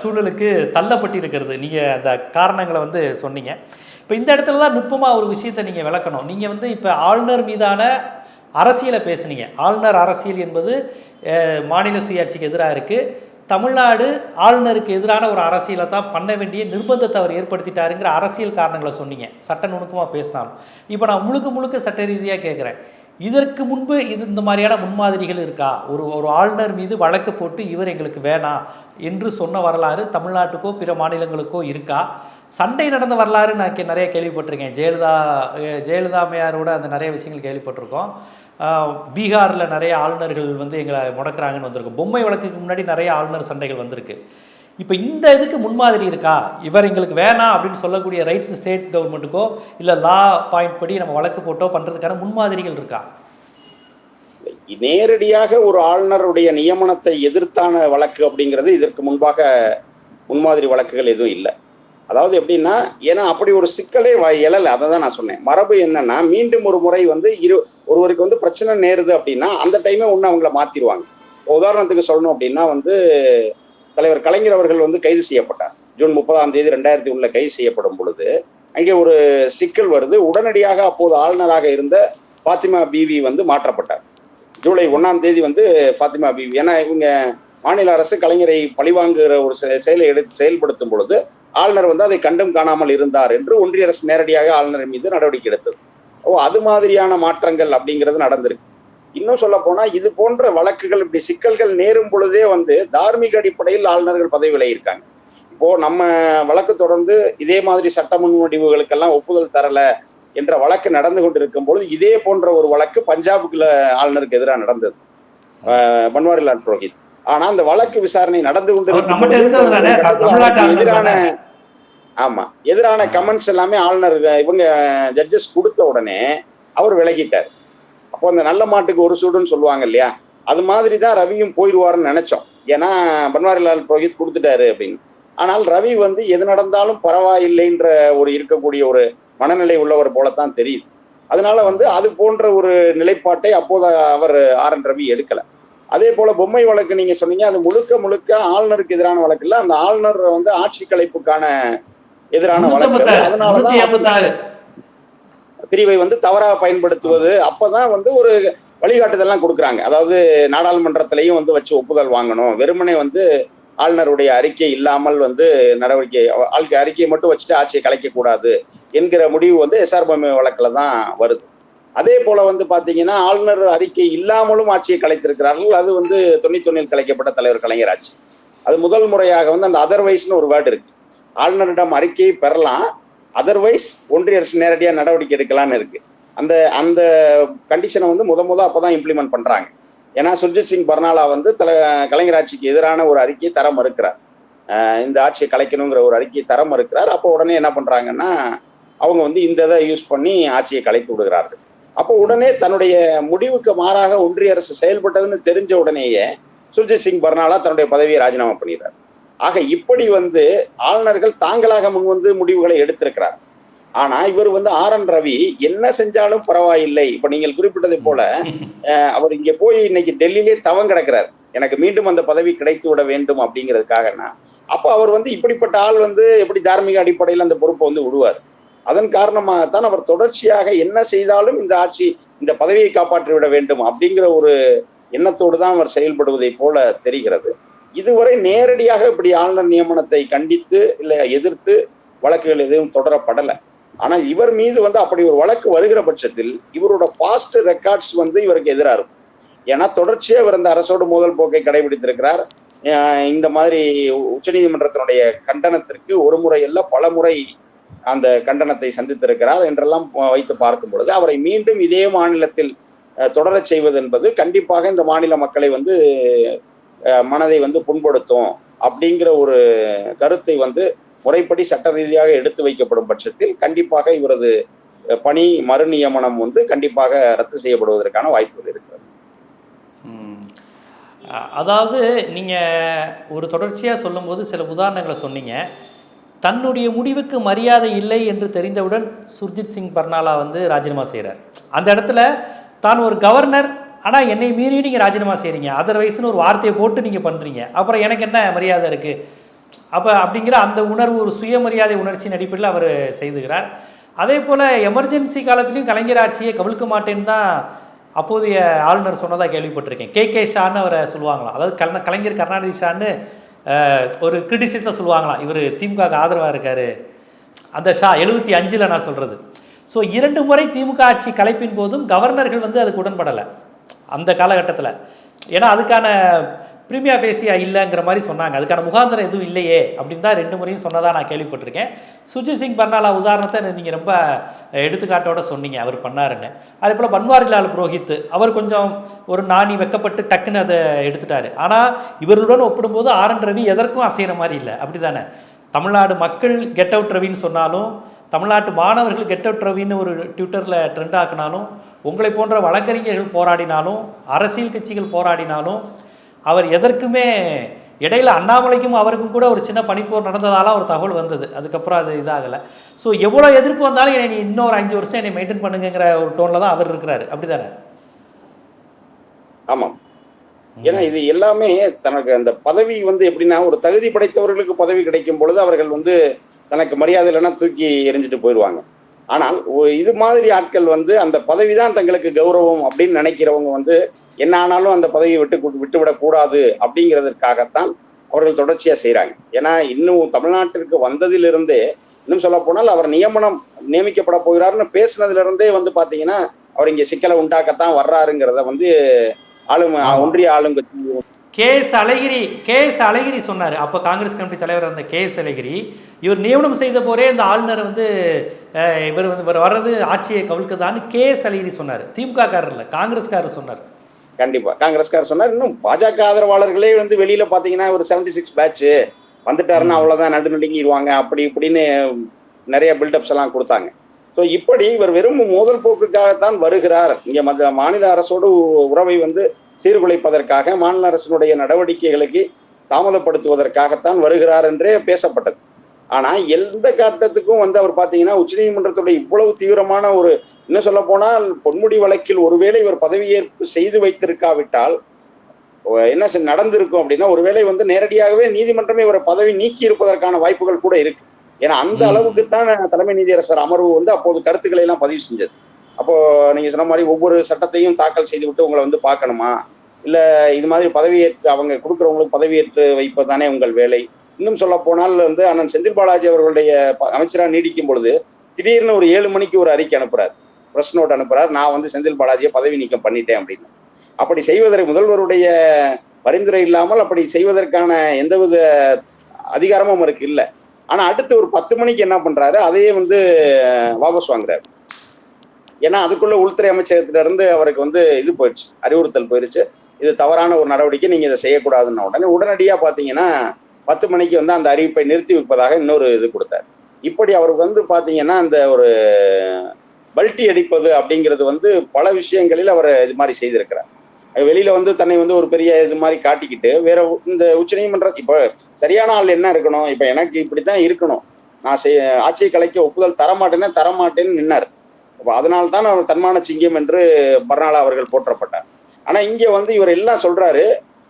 சூழலுக்கு தள்ளப்பட்டு தள்ளப்பட்டிருக்கிறது. நீங்கள் அந்த காரணங்களை வந்து சொன்னீங்க. இப்போ இந்த இடத்துல தான் நுட்பமாக ஒரு விஷயத்தை நீங்கள் விளக்கணும். நீங்கள் வந்து இப்போ ஆளுநர் மீதான அரசியலை பேசுனீங்க. ஆளுநர் அரசியல் என்பது மாநில சுயாட்சிக்கு எதிராக இருக்குது தமிழ்நாடு ஆளுநருக்கு எதிரான ஒரு அரசியலை தான் பண்ண வேண்டிய நிர்பந்தத்தை அவர் ஏற்படுத்திட்டாருங்கிற அரசியல் காரணங்களை சொன்னீங்க. சட்ட நுணுக்கமாக பேசினாலும். இப்போ நான் முழுக்க முழுக்க சட்ட ரீதியாக கேட்குறேன் இதற்கு முன்பு இது இந்த மாதிரியான முன்மாதிரிகள் இருக்கா? ஒரு ஒரு ஆளுநர் மீது வழக்கு போட்டு இவர் எங்களுக்கு வேணாம் என்று சொன்ன வரலாறு தமிழ்நாட்டுக்கோ பிற மாநிலங்களுக்கோ இருக்கா? சண்டை நடந்த வரலாறு நான் கே- நிறைய கேள்விப்பட்டிருக்கேன். ஜெயலலிதா ஜெயலலிதா அம்மையாரோட அந்த நிறைய விஷயங்கள் கேள்விப்பட்டிருக்கோம். பீகாரில் நிறைய ஆளுநர்கள் வந்து எங்களை முடக்கிறாங்கன்னு வந்திருக்கோம் பொம்மை வழக்குக்கு முன்னாடி நிறைய ஆளுநர் சண்டைகள் வந்திருக்கு. இப்போ இந்த இதுக்கு முன்மாதிரி இருக்கா? இவர் எங்களுக்கு வேணாம் அப்படின்னு சொல்லக்கூடிய ரைட்ஸ் ஸ்டேட் கவர்மெண்ட்டுக்கோ இல்லை லா பாயிண்ட் படி நம்ம வழக்கு போட்டோ பண்ணுறதுக்கான முன்மாதிரிகள் இருக்கா? நேரடியாக ஒரு ஆளுநருடைய நியமனத்தை எதிர்த்தான வழக்கு அப்படிங்கிறது இதற்கு முன்பாக முன்மாதிரி வழக்குகள் எதுவும் இல்லை. அதாவது எப்படின்னா ஏன்னா அப்படி ஒரு சிக்கலே வாய் எழல. அதை தான் நான் சொன்னேன். மரபு என்னன்னா மீண்டும் ஒரு முறை வந்து இரு ஒருவருக்கு வந்து பிரச்சனை நேருது அப்படின்னா அந்த டைமே ஒன்று அவங்கள மாத்திருவாங்க. உதாரணத்துக்கு சொல்லணும் அப்படின்னா வந்து தலைவர் கலைஞர் அவர்கள் வந்து கைது செய்யப்பட்டார். ஜூன் முப்பதாம் தேதி ரெண்டாயிரத்தி ஒண்ணுல கைது செய்யப்படும் பொழுது அங்கே ஒரு சிக்கல் வருது. உடனடியாக அப்போது ஆளுநராக இருந்த பாத்திமா பிவி வந்து மாற்றப்பட்டார். ஜூலை ஒன்னாம் தேதி வந்து பாத்திமா பிவி ஏன்னா இவங்க மாநில அரசு கலைஞரை பழிவாங்குகிற ஒரு செ- செயலை எடுத்து செயல்படுத்தும் பொழுது ஆளுநர் வந்து அதை கண்டும் காணாமல் இருந்தார் என்று ஒன்றிய அரசு நேரடியாக ஆளுநர் மீது நடவடிக்கை எடுத்தது. ஓ அது மாதிரியான மாற்றங்கள் அப்படிங்கிறது நடந்திருக்கு. இன்னும் சொல்ல போனா இது போன்ற வழக்குகள் இப்படி சிக்கல்கள் நேரும் பொழுதே வந்து தார்மீக அடிப்படையில் ஆளுநர்கள் பதவி விலகியிருக்காங்க இப்போ நம்ம வழக்கு தொடர்ந்து இதே மாதிரி சட்ட முன்வடிவுகளுக்கெல்லாம் ஒப்புதல் தரல என்ற வழக்கு நடந்து கொண்டிருக்கும் பொழுது இதே போன்ற ஒரு வழக்கு பஞ்சாபுக்குள்ள ஆளுநருக்கு எதிராக நடந்தது. பன்வாரிலால் புரோஹித். ஆனா அந்த வழக்கு விசாரணை நடந்து ஆளுநர் எதிரான? ஆமா எதிரான கமெண்ட்ஸ் எல்லாமே ஆளுநர் இவங்க ஜட்ஜஸ் கொடுத்த உடனே அவர் விலகிட்டார். அப்போ அந்த நல்ல மாட்டுக்கு ஒரு சூடுன்னு சொல்லுவாங்க இல்லையா? அது மாதிரி தான் ரவியும் போயிடுவாருன்னு நினைச்சோம். ஏன்னா பன்வாரிலால் புரோஹித் கொடுத்துட்டாரு அப்படின்னு. ஆனால் ரவி வந்து எது நடந்தாலும் பரவாயில்லைன்ற ஒரு இருக்கக்கூடிய ஒரு மனநிலை உள்ளவர் போலத்தான் தெரியுது. அதனால வந்து அது போன்ற ஒரு நிலைப்பாட்டை அப்போது அவர் ஆர் என் ரவி எடுக்கல. அதே போல பொம்மை வழக்கு நீங்க சொன்னீங்க அது முழுக்க முழுக்க ஆளுநருக்கு எதிரான வழக்கு இல்ல. அந்த ஆளுநர் வந்து ஆட்சி கலைப்புக்கான எதிரான வழக்கு. அது. அதனாலதான் பிரிவை வந்து தவறாக பயன்படுத்துவது. அப்பதான் வந்து ஒரு வழிகாட்டுதல்லாம் கொடுக்குறாங்க. அதாவது நாடாளுமன்றத்திலையும் வந்து வச்சு ஒப்புதல் வாங்கணும். வெறுமனே வந்து ஆளுநருடைய அறிக்கை இல்லாமல் வந்து நடவடிக்கை ஆளுக்கு அறிக்கையை மட்டும் வச்சுட்டு ஆட்சியை கலைக்க கூடாது என்கிற முடிவு வந்து எஸ்ஆர் பொம்மை வழக்குல தான் வருது. அதே போல வந்து பாத்தீங்கன்னா ஆளுநர் அறிக்கை இல்லாமலும் ஆட்சியை கலைத்திருக்கிறார்கள். அது வந்து தொண்ணூத்தொன்னில் கலைக்கப்பட்ட தலைவர் கலைஞர் ஆட்சி. அது முதல் முறையாக வந்து அந்த அதர்வைஸ்னு ஒரு வேர்டு இருக்கு. ஆளுநரிடம் அறிக்கையை பெறலாம். அதர்வைஸ் ஒன்றிய அரசு நேரடியாக நடவடிக்கை எடுக்கலாம்னு இருக்கு. அந்த அந்த கண்டிஷனை வந்து முத முத அப்பதான் இம்ப்ளிமெண்ட் பண்றாங்க. ஏன்னா சுர்ஜித் சிங் பர்னாலா வந்து தல கலைஞர் ஆட்சிக்கு எதிரான ஒரு அறிக்கையை தர மறுக்கிறார். இந்த ஆட்சியை கலைக்கணுங்கிற ஒரு அறிக்கையை தர மறுக்கிறார். அப்போ உடனே என்ன பண்றாங்கன்னா அவங்க வந்து இந்த இதை யூஸ் பண்ணி ஆட்சியை கலைத்து விடுகிறார்கள். அப்போ உடனே தன்னுடைய முடிவுக்கு மாறாக ஒன்றிய அரசு செயல்பட்டதுன்னு தெரிஞ்ச உடனேயே சுர்ஜித் சிங் பர்னாலா தன்னுடைய பதவியை ராஜினாமா பண்ணிடுறார். ஆக இப்படி வந்து ஆளுநர்கள் தாங்களாக முன் வந்து முடிவுகளை எடுத்திருக்கிறார். ஆனா இவர் வந்து ஆர் என் ரவி என்ன செஞ்சாலும் பரவாயில்லை. இப்ப நீங்கள் குறிப்பிட்டதை போல அவர் இங்க போய் இன்னைக்கு டெல்லியிலே தவம் கிடக்கிறார். எனக்கு மீண்டும் அந்த பதவி கிடைத்து விட வேண்டும் அப்படிங்கிறதுக்காகனா? அப்போ அவர் வந்து இப்படிப்பட்ட ஆள் வந்து எப்படி தார்மீக அடிப்படையில் அந்த பொறுப்பை வந்து விடுவார்? அதன் காரணமாகத்தான் அவர் தொடர்ச்சியாக என்ன செய்தாலும் இந்த ஆட்சி இந்த பதவியை காப்பாற்றி விட வேண்டும் அப்படிங்கிற ஒரு எண்ணத்தோடு தான் அவர் செயல்படுவதை போல தெரிகிறது. இதுவரை நேரடியாக இப்படி ஆளுநர் நியமனத்தை கண்டித்து இல்லை எதிர்த்து வழக்குகள் எதுவும் தொடரப்படலை. ஆனால் இவர் மீது வந்து அப்படி ஒரு வழக்கு வருகிற பட்சத்தில் இவரோட பாஸ்ட் ரெக்கார்ட்ஸ் வந்து இவருக்கு எதிராக இருக்கும். ஏன்னா தொடர்ச்சியாக இவர் இந்த அரசோடு மோதல் போக்கை கடைபிடித்திருக்கிறார். இந்த மாதிரி உச்சநீதிமன்றத்தினுடைய கண்டனத்திற்கு ஒரு முறை அல்ல பல முறை அந்த கண்டனத்தை சந்தித்திருக்கிறார் என்றெல்லாம் வைத்து பார்க்கும் பொழுது அவரை மீண்டும் இதே மாநிலத்தில் தொடரச் செய்வது என்பது கண்டிப்பாக இந்த மாநில மக்களை வந்து மனதை வந்து புண்படுத்தும் அப்படிங்கிற ஒரு கருத்தை வந்து முறைப்படி சட்ட ரீதியாக எடுத்து வைக்கப்படும் பட்சத்தில் கண்டிப்பாக இவரது பணி மறுநியமனம் வந்து கண்டிப்பாக ரத்து செய்யப்படுவதற்கான வாய்ப்புகள் இருக்கிறது. அதாவது நீங்கள் ஒரு தொடர்ச்சியாக சொல்லும்போது சில உதாரணங்களை சொன்னீங்க. தன்னுடைய முடிவுக்கு மரியாதை இல்லை என்று தெரிந்தவுடன் சுர்ஜித் சிங் பர்னாலா வந்து ராஜினாமா செய்கிறார் அந்த இடத்துல தான் ஒரு கவர்னர் ஆனால் என்னை மீறி நீங்கள் ராஜினாமா செய்கிறீங்க அதர்வைஸ்னு ஒரு வார்த்தையை போட்டு நீங்கள் பண்ணுறீங்க அப்புறம் எனக்கு என்ன மரியாதை இருக்குது அப்போ அப்படிங்கிற அந்த உணர்வு ஒரு சுயமரியாதை உணர்ச்சியின் அடிப்படையில் அவர் செய்துகிறார். அதே போல் எமர்ஜென்சி காலத்துலேயும் கலைஞர் ஆட்சியை கவிழ்க்க மாட்டேன்னு தான் அப்போதைய ஆளுநர் சொன்னதாக கேள்விப்பட்டிருக்கேன். கே கே ஷான்னு அவரை சொல்லுவாங்களாம். அதாவது கல கலைஞர் கருணாநிதி ஷான்னு ஒரு கிரிட்டிசிஸை சொல்லுவாங்களாம். இவர் திமுகவுக்கு ஆதரவாக இருக்கார். அந்த ஷா எழுபத்தி அஞ்சில் நான் சொல்கிறது ஸோ இரண்டு முறை திமுக ஆட்சி கலைப்பின் போதும் கவர்னர்கள் வந்து அதுக்கு உடன்படலை. அந்த காலகட்டத்தில். ஏன்னா அதுக்கான பிரிமியா பேசியா இல்லைங்கிற மாதிரி சொன்னாங்க. அதுக்கான முகாந்திரம் எதுவும் இல்லையே அப்படின்னு தான் ரெண்டு முறையும் சொன்னதாக நான் கேள்விப்பட்டிருக்கேன். சுஜித் சிங் பர்னாலா உதாரணத்தை நீங்கள் ரொம்ப எடுத்துக்காட்டோட சொன்னீங்க. அவர் பண்ணாருன்னு அதே போல் பன்வாரிலால் புரோஹித் அவர் கொஞ்சம் ஒரு நாணி வெக்கப்பட்டு டக்குன்னு அதை எடுத்துட்டாரு. ஆனால் இவருடன் ஒப்பிடும்போது ஆர் என் ரவி எதற்கும் அசைகிற மாதிரி இல்லை. அப்படி தானே தமிழ்நாடு மக்கள் கெட் அவுட் ரவின்னு சொன்னாலும் தமிழ்நாட்டு மாணவர்கள் கெட் அவுட் ரவின்னு ஒரு ட்விட்டரில் ட்ரெண்ட் ஆக்கினாலும் உங்களை போன்ற வழக்கறிஞர்கள் போராடினாலும் அரசியல் கட்சிகள் போராடினாலும் அவர் எதற்குமே இடையில அண்ணாமலைக்கும் அவருக்கும் கூட ஒரு சின்ன பனிப்போர் நடந்ததால ஒரு தகவல் வந்தது. அதுக்கப்புறம் அது இதாகலை. ஸோ எவ்வளோ எதிர்ப்பு வந்தாலும் என்னை நீ இன்னொரு அஞ்சு வருஷம் என்னை மெயின்டைன் பண்ணுங்கிற ஒரு டோனில் தான் அவர் இருக்கிறாரு. அப்படிதானே? ஆமாம். ஏன்னா இது எல்லாமே தனக்கு அந்த பதவி வந்து எப்படின்னா ஒரு தகுதி படைத்தவர்களுக்கு பதவி கிடைக்கும் பொழுது அவர்கள் வந்து தனக்கு மரியாதை இல்லைன்னா தூக்கி எறிஞ்சிட்டு போயிடுவாங்க. ஆனால் இது மாதிரி ஆட்கள் வந்து அந்த பதவி தான் தங்களுக்கு கௌரவம் அப்படின்னு நினைக்கிறவங்க வந்து என்ன ஆனாலும் அந்த பதவியை விட்டு கு- விட்டுவிடக் கூடாது அப்படிங்கிறதுக்காகத்தான் அவர்கள் தொடர்ச்சியா செய்றாங்க. ஏன்னா இன்னும் தமிழ்நாட்டிற்கு வந்ததிலிருந்தே இன்னும் சொல்ல போனால் அவர் நியமனம் நியமிக்கப்பட போகிறாருன்னு பேசுனதுல இருந்தே வந்து பாத்தீங்கன்னா அவர் இங்க சிக்கலை உண்டாக்கத்தான் வர்றாருங்கிறத வந்து ஆளும். ஒன்றிய ஆளுங்கட்சி K S Alagiri K S Alagiri சொன்னார். அப்போ காங்கிரஸ் கமிட்டி தலைவர் இருந்த கே எஸ் அழகிரி. இவர் நியமனம் செய்த போரே இந்த ஆளுநர் வந்து இவர் வந்து இவர் வர்றது ஆட்சியை கவிழ்க்குதான்னு கே எஸ் அழகிரி சொன்னார். திமுக காரர் இல்லை காங்கிரஸ்காரர் சொன்னார். கண்டிப்பா. காங்கிரஸ்காரர் சொன்னார் இன்னும் பாஜக ஆதரவாளர்களே வந்து வெளியில பாத்தீங்கன்னா ஒரு 76 சிக்ஸ் பேட்ச் வந்துட்டாருன்னா. அவ்வளவுதான் நடு நடுங்கிடுவாங்க அப்படி இப்படின்னு நிறைய பில்டப்ஸ் எல்லாம் கொடுத்தாங்க. ஸோ இப்படி இவர் வெறும் மோதல் போக்குக்காகத்தான் வருகிறார். இங்க மத்த மாநில அரசோடு உறவை வந்து சீர்குலைப்பதற்காக மாநில அரசினுடைய நடவடிக்கைகளுக்கு தாமதப்படுத்துவதற்காகத்தான் வருகிறார் என்றே பேசப்பட்டது. ஆனா எந்த கட்டத்துக்கும் வந்து அவர் பாத்தீங்கன்னா உச்சநீதிமன்றத்துடைய இவ்வளவு தீவிரமான ஒரு இன்னும் சொல்ல போனால் பொன்முடி வழக்கில் ஒருவேளை இவர் பதவியேற்பு செய்து வைத்திருக்காவிட்டால் என்ன நடந்திருக்கும் அப்படின்னா ஒருவேளை வந்து நேரடியாகவே நீதிமன்றமே இவரை பதவி நீக்கி இருப்பதற்கான வாய்ப்புகள் கூட இருக்கு. ஏன்னா அந்த. அளவுக்கு தான் தலைமை நீதியரசர் அமர்வு வந்து அப்போது கருத்துக்களை எல்லாம் பதிவு செஞ்சது. அப்போ நீங்க சொன்ன மாதிரி ஒவ்வொரு சட்டத்தையும் தாக்கல் செய்து விட்டு உங்களை வந்து பார்க்கணுமா? இல்ல இது மாதிரி பதவியேற்று அவங்க கொடுக்குறவங்களுக்கு பதவியேற்று வைப்பது தானே உங்கள் வேலை? இன்னும் சொல்ல போனால் வந்து அண்ணன் செந்தில் பாலாஜி அவர்களுடைய அமைச்சராக நீடிக்கும் பொழுது திடீர்னு ஒரு ஏழு மணிக்கு ஒரு அறிக்கை அனுப்புறார். Press note அனுப்புறார். நான் வந்து செந்தில் பாலாஜியை பதவி நீக்கம் பண்ணிட்டேன் அப்படின்னு. அப்படி செய்வதற்கு முதல்வருடைய பரிந்துரை இல்லாமல் அப்படி செய்வதற்கான எந்தவித அதிகாரமும் அவருக்கு இல்லை. ஆனா அடுத்து ஒரு பத்து மணிக்கு என்ன பண்றாரு? அதையே வந்து வாபஸ் வாங்குறாரு. ஏன்னா அதுக்குள்ள உள்துறை அமைச்சகத்துல இருந்து அவருக்கு வந்து இது போயிடுச்சு. அறிவுறுத்தல் போயிடுச்சு இது தவறான ஒரு நடவடிக்கை நீங்க இதை செய்யக்கூடாதுன்ன உடனே உடனடியா பாத்தீங்கன்னா பத்து மணிக்கு வந்து அந்த அறிவிப்பை நிறுத்தி வைப்பதாக இன்னொரு இது கொடுத்தார். இப்படி அவருக்கு வந்து பார்த்தீங்கன்னா அந்த ஒரு பல்ட்டி அடிப்பது அப்படிங்கிறது வந்து பல விஷயங்களில் அவர் இது மாதிரி செய்திருக்கிறார். வெளியில வந்து தன்னை வந்து ஒரு பெரிய இது மாதிரி காட்டிக்கிட்டு வேற இந்த இந்த உச்சநீதிமன்ற இப்போ சரியான ஆள் என்ன இருக்கணும்? இப்ப எனக்கு இப்படித்தான் இருக்கணும். நான் செய் ஆட்சியை கலைக்க ஒப்புதல் தரமாட்டேன்னா தரமாட்டேன்னு நின்னார். அப்போ அதனால தான் அவர் தன்மான சிங்கம் என்று பர்னாலா அவர்கள் போற்றப்பட்டார். ஆனா இங்க வந்து இவர் எல்லாம் சொல்றாரு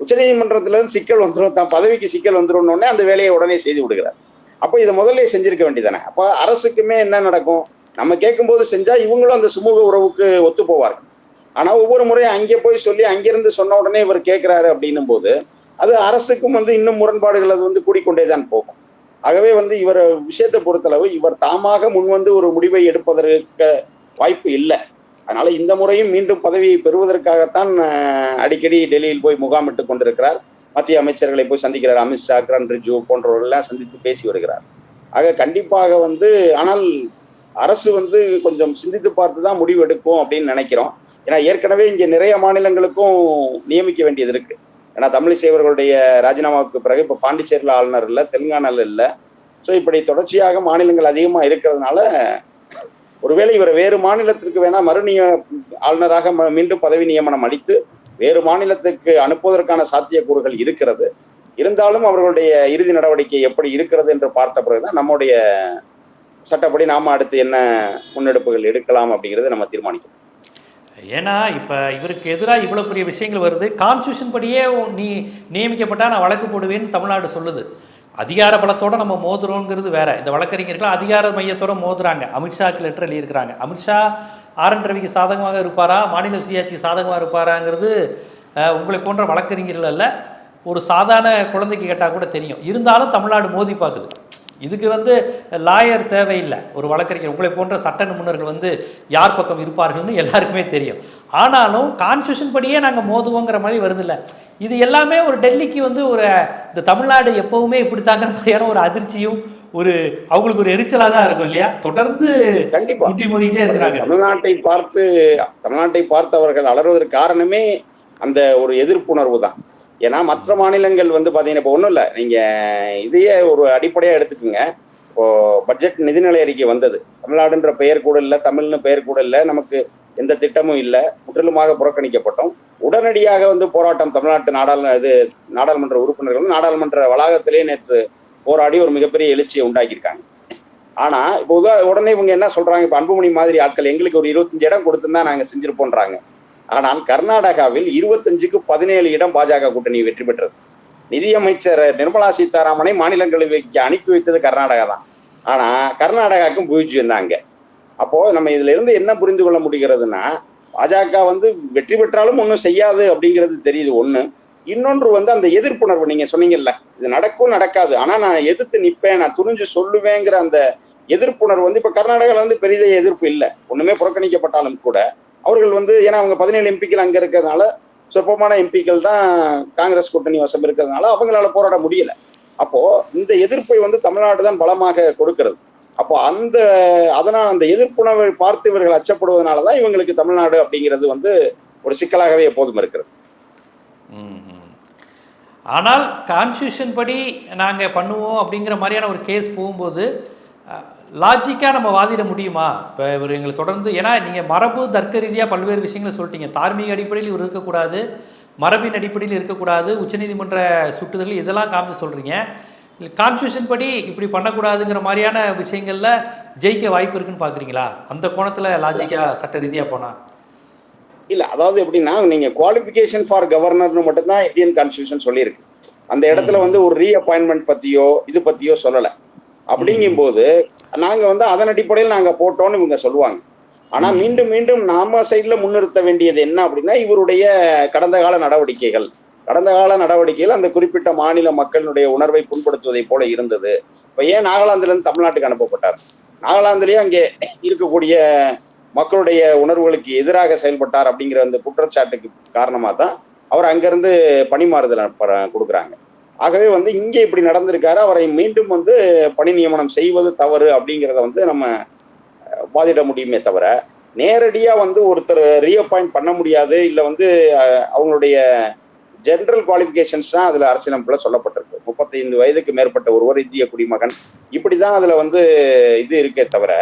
உச்சநீதிமன்றத்துல இருந்து சிக்கல் வந்துடும் தான் பதவிக்கு சிக்கல் வந்துடும் அந்த வேலையை உடனே செய்து விடுகிறார். அப்போ இதை முதல்ல செஞ்சிருக்க வேண்டியதானே? அப்போ அரசுக்குமே என்ன நடக்கும்? நம்ம கேட்கும்போது செஞ்சா இவங்களும் அந்த சுமூக உறவுக்கு ஒத்து போவார்கள். ஆனா ஒவ்வொரு முறையும் அங்கே போய் சொல்லி அங்கிருந்து சொன்ன உடனே இவர் கேட்கிறாரு அப்படின்னும் போது அது அரசுக்கும் வந்து இன்னும் முரண்பாடுகள் அது வந்து கூடிக்கொண்டே தான் போகும். ஆகவே வந்து இவர் விஷயத்தை பொறுத்தளவு இவர் தாமாக முன்வந்து ஒரு முடிவை எடுப்பதற்கு வாய்ப்பு இல்லை. அதனால இந்த முறையும் மீண்டும் பதவியை பெறுவதற்காகத்தான் அடிக்கடி டெல்லியில் போய் முகாமிட்டுக் கொண்டிருக்கிறார். மத்திய அமைச்சர்களை போய் சந்திக்கிறார். அமித்ஷா கிரண் ரிஜு போன்றவர்கள்லாம் சந்தித்து பேசி வருகிறார். ஆக கண்டிப்பாக வந்து ஆனால் அரசு வந்து கொஞ்சம் சிந்தித்து பார்த்து தான் முடிவு எடுக்கும் அப்படின்னு நினைக்கிறோம். ஏன்னா ஏற்கனவே இங்கே நிறைய மாநிலங்களுக்கும் நியமிக்க வேண்டியது இருக்கு. ஏன்னா தமிழிசை அவர்களுடைய ராஜினாமாவுக்கு பிறகு இப்போ பாண்டிச்சேரியில் ஆளுநர் இல்லை தெலுங்கானால இல்லை. ஸோ இப்படி தொடர்ச்சியாக மாநிலங்கள் அதிகமாக இருக்கிறதுனால ஒருவேளை இவர் வேறு மாநிலத்திற்கு வேணா மறுநிய ஆளுநராக ம- மீண்டும் பதவி நியமனம் அளித்து வேறு மாநிலத்துக்கு அனுப்புவதற்கான சாத்தியக்கூறுகள் இருக்கிறது. இருந்தாலும் அவர்களுடைய இறுதி நடவடிக்கை எப்படி இருக்கிறது என்று பார்த்த பிறகுதான் நம்முடைய சட்டப்படி நாம அடுத்து என்ன முன்னெடுப்புகள் எடுக்கலாம் அப்படிங்கிறத நம்ம தீர்மானிக்கணும். ஏன்னா இப்போ இவருக்கு எதிராக இவ்வளோ பெரிய விஷயங்கள் வருது. கான்ஸ்டியூஷன் படியே நீ நியமிக்கப்பட்டா நான் வழக்கு போடுவேன்னு தமிழ்நாடு சொல்லுது. அதிகார பலத்தோடு நம்ம மோதுறோங்கிறது வேற. இந்த வழக்கறிஞர்கள் அதிகார மையத்தோட மோதுறாங்க. அமித்ஷாக்கு லெட்டர் எழுதியிருக்கிறாங்க. அமித்ஷா ஆர். என். ரவிக்கு சாதகமாக இருப்பாரா? மாநில சுயாட்சிக்கு சாதகமாக இருப்பாராங்கிறது உங்களை போன்ற வழக்கறிஞர்கள் அல்ல. ஒரு சாதாரண குழந்தைக்கு கேட்டால் கூட தெரியும். இருந்தாலும் தமிழ்நாடு மோதி பார்க்குது. இதுக்கு வந்து லாயர் தேவையில்லை. ஒரு வழக்கறிஞர் உங்களை போன்ற சட்ட நிபுணர்கள் வந்து யார் பக்கம் இருப்பார்கள்னு எல்லாருக்குமே தெரியும். ஆனாலும் கான்ஸ்டியூஷன் படியே நாங்கள் மோதுவோங்கிற மாதிரி வருதில்ல. இது எல்லாமே ஒரு டெல்லிக்கு வந்து ஒரு இந்த தமிழ்நாடு எப்பவுமே இப்படித்தாங்கிற மாதிரியான ஒரு அதிர்ச்சியும் ஒரு அவங்களுக்கு ஒரு எரிச்சலாக தான் இருக்கும் இல்லையா? தொடர்ந்து கண்டிப்பா. மோதிக்கிட்டே இருக்கிறாங்க. தமிழ்நாட்டை பார்த்து தமிழ்நாட்டை பார்த்து அவர்கள் அலறுவதற்கு காரணமே அந்த ஒரு எதிர்ப்புணர்வு தான். ஏன்னா மற்ற மாநிலங்கள் வந்து பார்த்தீங்கன்னா இப்போ ஒன்றும் இல்லை. நீங்கள் இதையே ஒரு அடிப்படையாக எடுத்துக்கோங்க. இப்போ பட்ஜெட் நிதிநிலை அறிக்கை வந்தது. தமிழ்நாடுன்ற பெயர் கூட இல்லை தமிழ்னு பெயர் கூட இல்லை நமக்கு எந்த திட்டமும் இல்லை முற்றிலுமாக புறக்கணிக்கப்பட்டோம். உடனடியாக வந்து போராட்டம் தமிழ்நாட்டு நாடாளு இது நாடாளுமன்ற உறுப்பினர்களும் நாடாளுமன்ற வளாகத்திலே நேற்று போராடி ஒரு மிகப்பெரிய எழுச்சியை உண்டாக்கியிருக்காங்க. ஆனா இப்போ உதா உடனே இவங்க என்ன சொல்றாங்க? இப்போ அன்புமணி மாதிரி ஆட்கள் எங்களுக்கு ஒரு இருபத்தஞ்சு இடம் கொடுத்துருந்தா நாங்க செஞ்சிருப்போன்றாங்க ஆனால் கர்நாடகாவில் இருபத்தஞ்சுக்கு பதினேழு இடம் பாஜக கூட்டணி வெற்றி பெற்றது. நிதியமைச்சர் நிர்மலா சீதாராமனை மாநிலங்களவைக்கு அனுப்பி வைத்தது கர்நாடகா தான். ஆனா கர்நாடகாவுக்கும் பூஜ்ஜியம் இருந்தாங்க அப்போ நம்ம இதுல இருந்து என்ன புரிந்து கொள்ள முடிகிறதுனா பாஜக வந்து வெற்றி பெற்றாலும் ஒன்றும் செய்யாது அப்படிங்கிறது தெரியுது ஒண்ணு. இன்னொன்று வந்து அந்த எதிர்ப்புணர்வு நீங்க சொன்னீங்கல்ல இது நடக்கும் நடக்காது. ஆனா நான் எதிர்த்து நிப்பேன் நான் துணிஞ்சு சொல்லுவேங்கிற அந்த எதிர்ப்புணர்வு வந்து இப்ப கர்நாடகால வந்து பெரிய எதிர்ப்பு இல்லை. ஒண்ணுமே புறக்கணிக்கப்பட்டாலும் கூட அவர்கள் வந்து ஏன்னா அவங்க பதினேழு எம்பிக்கள் அங்கே இருக்கிறதுனால சொற்பமான எம்பிக்கள் தான் காங்கிரஸ் கூட்டணி வசம் இருக்கிறதுனால அவங்களால போராட முடியல. அப்போ இந்த எதிர்ப்பை வந்து தமிழ்நாடு தான் பலமாக கொடுக்கிறது. அப்போ அந்த அதனால் அந்த எதிர்ப்புணர்வை பார்த்து இவர்கள் அச்சப்படுவதனால தான் இவங்களுக்கு தமிழ்நாடு அப்படிங்கிறது வந்து ஒரு சிக்கலாகவே எப்போதும் இருக்கிறது. ஆனால் கான்ஸ்டியூஷன் படி நாங்கள் பண்ணுவோம் அப்படிங்கிற மாதிரியான ஒரு கேஸ் போகும்போது லாஜிக்காக நம்ம வாதிட முடியுமா? இப்போ இவர் எங்களை தொடர்ந்து ஏன்னா நீங்கள் மரபு தர்க்க ரீதியாக பல்வேறு விஷயங்களை சொல்லிட்டீங்க. தார்மீக அடிப்படையில் இவர் இருக்கக்கூடாது மரபின் அடிப்படையில் இருக்கக்கூடாது உச்சநீதிமன்ற சுட்டுதல் இதெல்லாம் காமிச்சு சொல்கிறீங்க கான்ஸ்டியூஷன் படி இப்படி பண்ணக்கூடாதுங்கிற மாதிரியான விஷயங்களில் ஜெயிக்க வாய்ப்பு இருக்குன்னு பார்க்குறீங்களா அந்த கோணத்தில் லாஜிக்காக சட்ட ரீதியாக போனால் இல்ல அதாவது எப்படின்னா நீங்க குவாலிபிகேஷன் ஃபார் கவர்னர்னு மட்டும்தான் இந்தியன் கான்ஸ்டியூஷன் சொல்லியிருக்கு. அந்த இடத்துல வந்து ஒரு ரீஅப்பாயின்மெண்ட் பத்தியோ இது பத்தியோ சொல்லல. அப்படிங்கும்போது நாங்க வந்து அதன் அடிப்படையில் நாங்க போட்டோம்னு இவங்க சொல்லுவாங்க. ஆனா. மீண்டும் மீண்டும் நாம சைட்ல முன்னிறுத்த வேண்டியது என்ன அப்படின்னா இவருடைய கடந்த கால நடவடிக்கைகள். கடந்த கால நடவடிக்கைகள் அந்த குறிப்பிட்ட மாநில மக்களுடைய உணர்வை புண்படுத்துவதை போல இருந்தது. இப்ப ஏன் நாகாலாந்துல இருந்து தமிழ்நாட்டுக்கு அனுப்பப்பட்டார்? நாகாலாந்துலயே அங்கே இருக்கக்கூடிய மக்களுடைய உணர்வுகளுக்கு எதிராக செயல்பட்டார் அப்படிங்கிற அந்த குற்றச்சாட்டுக்கு காரணமா தான் அவர் அங்கிருந்து பணிமாறுதல் கொடுக்குறாங்க. ஆகவே வந்து இங்கே இப்படி நடந்திருக்காரு. அவரை மீண்டும் வந்து பணி நியமனம் செய்வது தவறு அப்படிங்கிறத வந்து நம்ம பாதிட வாதிட முடியுமே தவிர நேரடியாக வந்து ஒருத்தர் ரீஅப்பாயிண்ட் பண்ண முடியாது. இல்லை வந்து அவங்களுடைய ஜென்ரல் குவாலிஃபிகேஷன்ஸ் தான் அதில் அரசியலமைப்பில் சொல்லப்பட்டிருக்கு. முப்பத்தைந்து வயதுக்கு மேற்பட்ட ஒருவர் இந்திய குடிமகன். இப்படி தான் அதில் வந்து இது இருக்கே தவிர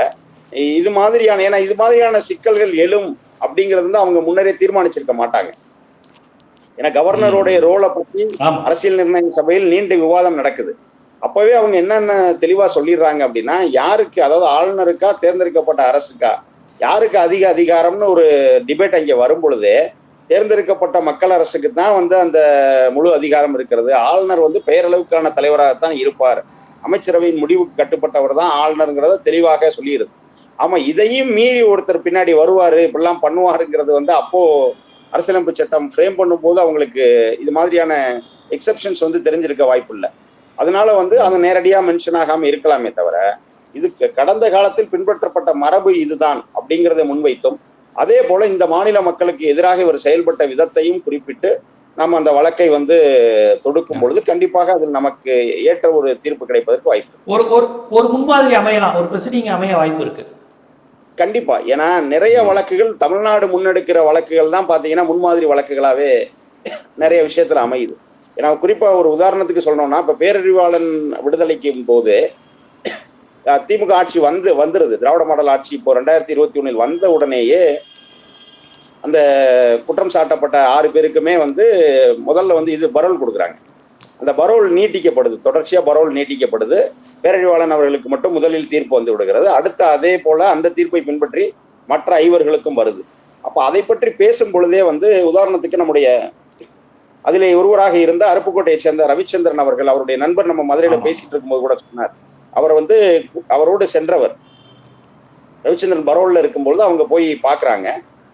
இது மாதிரியான ஏன்னா இது மாதிரியான சிக்கல்கள் எழும் அப்படிங்கிறது வந்து அவங்க முன்னரே தீர்மானிச்சிருக்க மாட்டாங்க. ஏன்னா கவர்னருடைய ரோலை பத்தி அரசியல் நிர்ணய சபையில் நீண்ட விவாதம் நடக்குது. அப்பவே அவங்க என்னென்ன தெளிவா சொல்லிடுறாங்க அப்படின்னா யாருக்கு அதாவது ஆளுநருக்கா தேர்ந்தெடுக்கப்பட்ட அரசுக்கா யாருக்கு அதிக அதிகாரம்னு ஒரு டிபேட் அங்க வரும் பொழுதே தேர்ந்தெடுக்கப்பட்ட மக்கள் அரசுக்கு தான் வந்து அந்த முழு அதிகாரம் இருக்கிறது. ஆளுநர் வந்து பெயரளவுக்கான தலைவராகத்தான் இருப்பார். அமைச்சரவையின் முடிவுக்கு கட்டுப்பட்டவர் தான் ஆளுநருங்கிறத தெளிவாக சொல்லிடுது. ஆமா இதையும் மீறி ஒருத்தர் பின்னாடி வருவாரு இப்படிலாம் பண்ணுவாருங்கிறது வந்து அப்போ அரசியலமைப்பு சட்டம் ஃப்ரேம் பண்ணும்போது அவங்களுக்கு இது மாதிரியான எக்ஸப்ஷன்ஸ் வந்து தெரிஞ்சிருக்க வாய்ப்பு இல்லை அதனால வந்து அது நேரடியாக மென்ஷன் ஆகாமல் இருக்கலாமே தவிர இதுக்கு கடந்த காலத்தில் பின்பற்றப்பட்ட மரபு இதுதான் அப்படிங்கிறத முன்வைத்தும் அதே போல இந்த மாநில மக்களுக்கு எதிராக இவர் செயல்பட்ட விதத்தையும் குறிப்பிட்டு நாம் அந்த வழக்கை வந்து தொடுக்கும் பொழுது கண்டிப்பாக அதில் நமக்கு ஏற்ற ஒரு தீர்ப்பு கிடைப்பதற்கு வாய்ப்பு ஒரு ஒரு ஒரு முன்மாதிரி அமையலாம் ஒரு பிரசிடிங் அமைய வாய்ப்பு இருக்கு. கண்டிப்பா. ஏன்னா நிறைய வழக்குகள் தமிழ்நாடு முன்னெடுக்கிற வழக்குகள் தான் பாத்தீங்கன்னா முன்மாதிரி வழக்குகளாவே நிறைய விஷயத்துல அமையுது. ஏன்னா குறிப்பா ஒரு உதாரணத்துக்கு சொல்லணும்னா இப்ப பேரறிவாளன் விடுதலைக்கும் போது திமுக ஆட்சி வந்து வந்துருது. திராவிட மாடல் ஆட்சி இப்போ ரெண்டாயிரத்தி இருபத்தி ஒண்ணில் வந்த உடனேயே அந்த குற்றம் சாட்டப்பட்ட ஆறு பேருக்குமே வந்து முதல்ல வந்து இது பரோல் கொடுக்குறாங்க. அந்த பரோல் நீட்டிக்கப்படுது தொடர்ச்சியா பரோல் நீட்டிக்கப்படுது. பேரறிவாளன் அவர்களுக்கு மட்டும் முதலில் தீர்ப்பு வந்து விடுகிறது. அடுத்து அதே போல அந்த தீர்ப்பை பின்பற்றி மற்ற ஐவர்களுக்கும் வருது. அப்ப அதை பற்றி பேசும் பொழுதே வந்து உதாரணத்துக்கு நம்முடைய அதிலே ஒருவராக இருந்த அருப்புக்கோட்டையை சேர்ந்த ரவிச்சந்திரன் அவர்கள் அவருடைய நண்பர் நம்ம மதுரையில. பேசிட்டு இருக்கும்போது கூட சொன்னார். அவர் வந்து அவரோடு சென்றவர். ரவிச்சந்திரன் பரோல்ல இருக்கும்பொழுது அவங்க போய் பாக்குறாங்க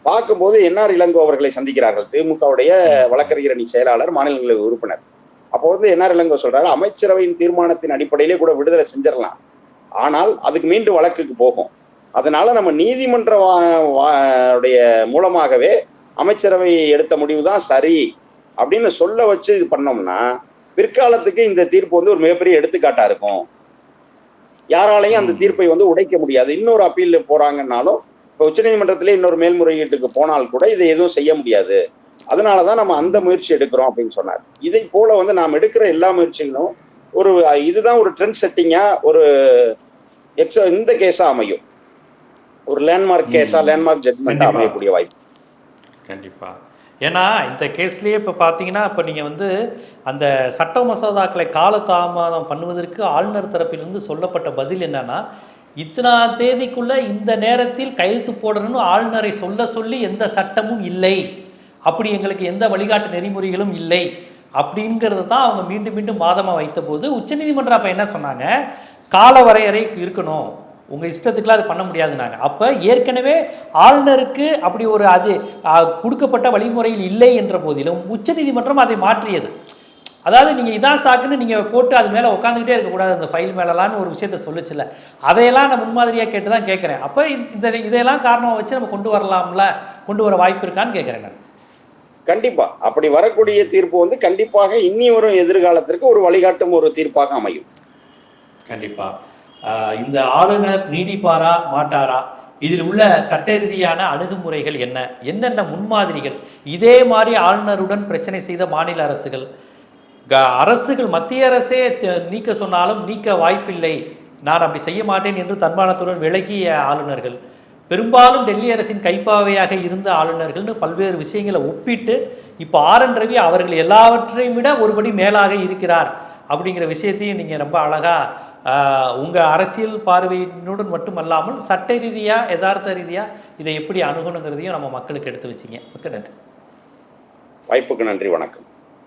பார்க்கும்போது என்ஆர் இளங்கோ அவர்களை சந்திக்கிறார்கள். திமுகவுடைய வழக்கறிஞர் அணி செயலாளர் மாநிலங்களவை உறுப்பினர். அப்போ வந்து என்ஆர் இளங்கோ சொல்றாரு அமைச்சரவையின் தீர்மானத்தின் அடிப்படையிலே கூட விடுதலை செஞ்சிடலாம். ஆனால் அதுக்கு மீண்டும் வழக்குக்கு போகும். அதனால நம்ம நீதிமன்ற உடைய மூலமாகவே அமைச்சரவை எடுத்த முடிவு தான் சரி அப்படின்னு சொல்ல வச்சு இது பண்ணோம்னா பிற்காலத்துக்கு இந்த தீர்ப்பு வந்து ஒரு மிகப்பெரிய எடுத்துக்காட்டா இருக்கும். யாராலையும் அந்த. தீர்ப்பை வந்து உடைக்க முடியாது. இன்னொரு அப்பீல் போறாங்கன்னாலும் இப்போ உச்சநீதிமன்றத்திலே இன்னொரு மேல்முறையீட்டுக்கு போனால் கூட இதை எதுவும் செய்ய முடியாது. அதனாலதான் நம்ம அந்த முயற்சி எடுக்கிறோம் அப்படின்னு சொன்னார். இதை போல வந்து நாம் எடுக்கிற எல்லா முயற்சிகளும் ஒரு இதுதான் ஒரு ட்ரெண்ட் செட்டிங்கா ஒரு எக்ஸ இந்த கேஸா அமையும். ஒரு லேண்ட்மார்க் கேஸா. லேண்ட்மார்க் ஜட்மெண்டா. அமையக்கூடிய வாய்ப்பு. கண்டிப்பா. ஏன்னா இந்த கேஸ்லயே இப்போ பார்த்தீங்கன்னா இப்போ நீங்கள் வந்து அந்த சட்ட மசோதாக்களை காலதாமதம் பண்ணுவதற்கு ஆளுநர் தரப்பிலிருந்து சொல்லப்பட்ட பதில் என்னன்னா இத்தனா தேதிக்குள்ள இந்த நேரத்தில் கையெழுத்து போடணும்னு ஆளுநரை சொல்ல சொல்லி எந்த சட்டமும் இல்லை. அப்படி எங்களுக்கு எந்த வழிகாட்டு நெறிமுறைகளும் இல்லை. அப்படிங்கிறது தான் அவங்க மீண்டும் மீண்டும் வாதமாக வைத்தபோது உச்சநீதிமன்றம் அப்போ என்ன சொன்னாங்க? கால வரையறை இருக்கணும். உங்கள் இஷ்டத்துக்குலாம் அது பண்ண முடியாதுனாங்க அப்போ ஏற்கனவே ஆளுநருக்கு அப்படி ஒரு அது கொடுக்கப்பட்ட வழிமுறையில் இல்லை என்ற போதிலும் உச்சநீதிமன்றம் அதை மாற்றியது. அதாவது நீங்கள் இதான் சாக்குன்னு நீங்கள் போட்டு அது மேலே உட்காந்துக்கிட்டே இருக்கக்கூடாது அந்த ஃபைல் மேலலான்னு ஒரு விஷயத்த சொல்லுச்சுல்ல. அதையெல்லாம் நான் முன்மாதிரியாக கேட்டு தான் கேட்குறேன் அப்போ இந்த இதையெல்லாம் காரணமாக வச்சு நம்ம கொண்டு வரலாம்ல? கொண்டு வர வாய்ப்பு இருக்கான்னு கேட்குறேன் நான். கண்டிப்பா. அப்படி வரக்கூடிய தீர்ப்பு வந்து கண்டிப்பாக இனி வரும் எதிர்காலத்திற்கு ஒரு வழிகாட்டும் ஒரு தீர்ப்பாக அமையும். கண்டிப்பா. இந்த ஆளுநர் நீடிப்பாரா மாட்டாரா? இதில் உள்ள சட்ட ரீதியான அணுகுமுறைகள் என்ன? என்னென்ன முன்மாதிரிகள்? இதே மாதிரி ஆளுநருடன் பிரச்சனை செய்த மாநில அரசுகள்? க- அரசுகள் மத்திய அரசே நீக்க சொன்னாலும் நீக்க வாய்ப்பில்லை. நான் அப்படி செய்ய மாட்டேன் என்று தன்மானத்துடன் விலகிய ஆளுநர்கள். பெரும்பாலும் டெல்லி அரசின் கைப்பாவையாக இருந்த ஆளுநர்கள்னு பல்வேறு விஷயங்களை ஒப்பிட்டு இப்போ ஆர் என் ரவி அவர்கள் எல்லாவற்றையும் விட ஒருபடி மேலாக இருக்கிறார் அப்படிங்கிற விஷயத்தையும் நீங்கள் ரொம்ப அழகாக உங்கள் அரசியல் பார்வையினுடன் மட்டுமல்லாமல் சட்ட ரீதியாக யதார்த்த ரீதியாக இதை எப்படி அணுகணுங்கிறதையும் நம்ம மக்களுக்கு எடுத்து வச்சிங்க. மிக்க நன்றி. வாய்ப்புக்கு நன்றி வணக்கம்.